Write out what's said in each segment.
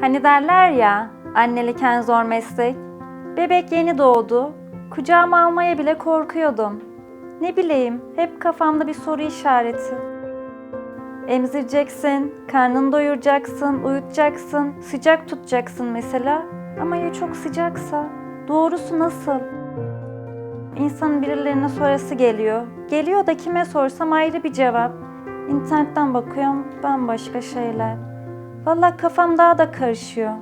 Hani derler ya, annelik en zor meslek. Bebek yeni doğdu, kucağıma almaya bile korkuyordum. Ne bileyim, hep kafamda bir soru işareti. Emzireceksin, karnını doyuracaksın, uyutacaksın, sıcak tutacaksın mesela. Ama ya çok sıcaksa? Doğrusu nasıl? İnsanın birilerine sorası geliyor. Geliyor da kime sorsam ayrı bir cevap. İnternetten bakıyorum bambaşka şeyler. Vallahi kafam daha da karışıyor.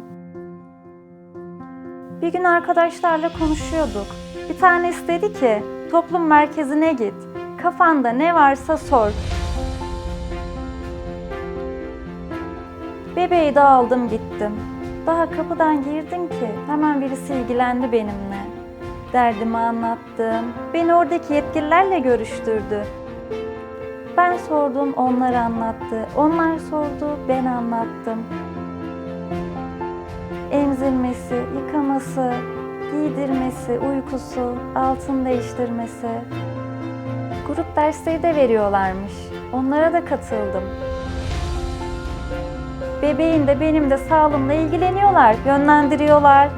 Bir gün arkadaşlarla konuşuyorduk. Bir tanesi dedi ki, toplum merkezine git. Kafanda ne varsa sor. Bebeği de aldım gittim. Daha kapıdan girdim ki hemen birisi ilgilendi benimle. Derdimi anlattım. Beni oradaki yetkililerle görüştürdü. Ben sordum, onlar anlattı. Onlar sordu, ben anlattım. Emzirmesi, yıkaması, giydirmesi, uykusu, altın değiştirmesi. Grup dersleri de veriyorlarmış. Onlara da katıldım. Bebeğin de benim de sağlığımla ilgileniyorlar, yönlendiriyorlar.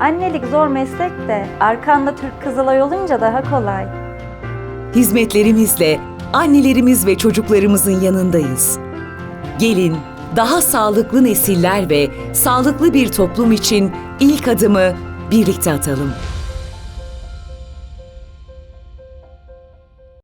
Annelik zor meslek de arkanda Türk Kızılay olunca daha kolay. Hizmetlerimizle annelerimiz ve çocuklarımızın yanındayız. Gelin daha sağlıklı nesiller ve sağlıklı bir toplum için ilk adımı birlikte atalım.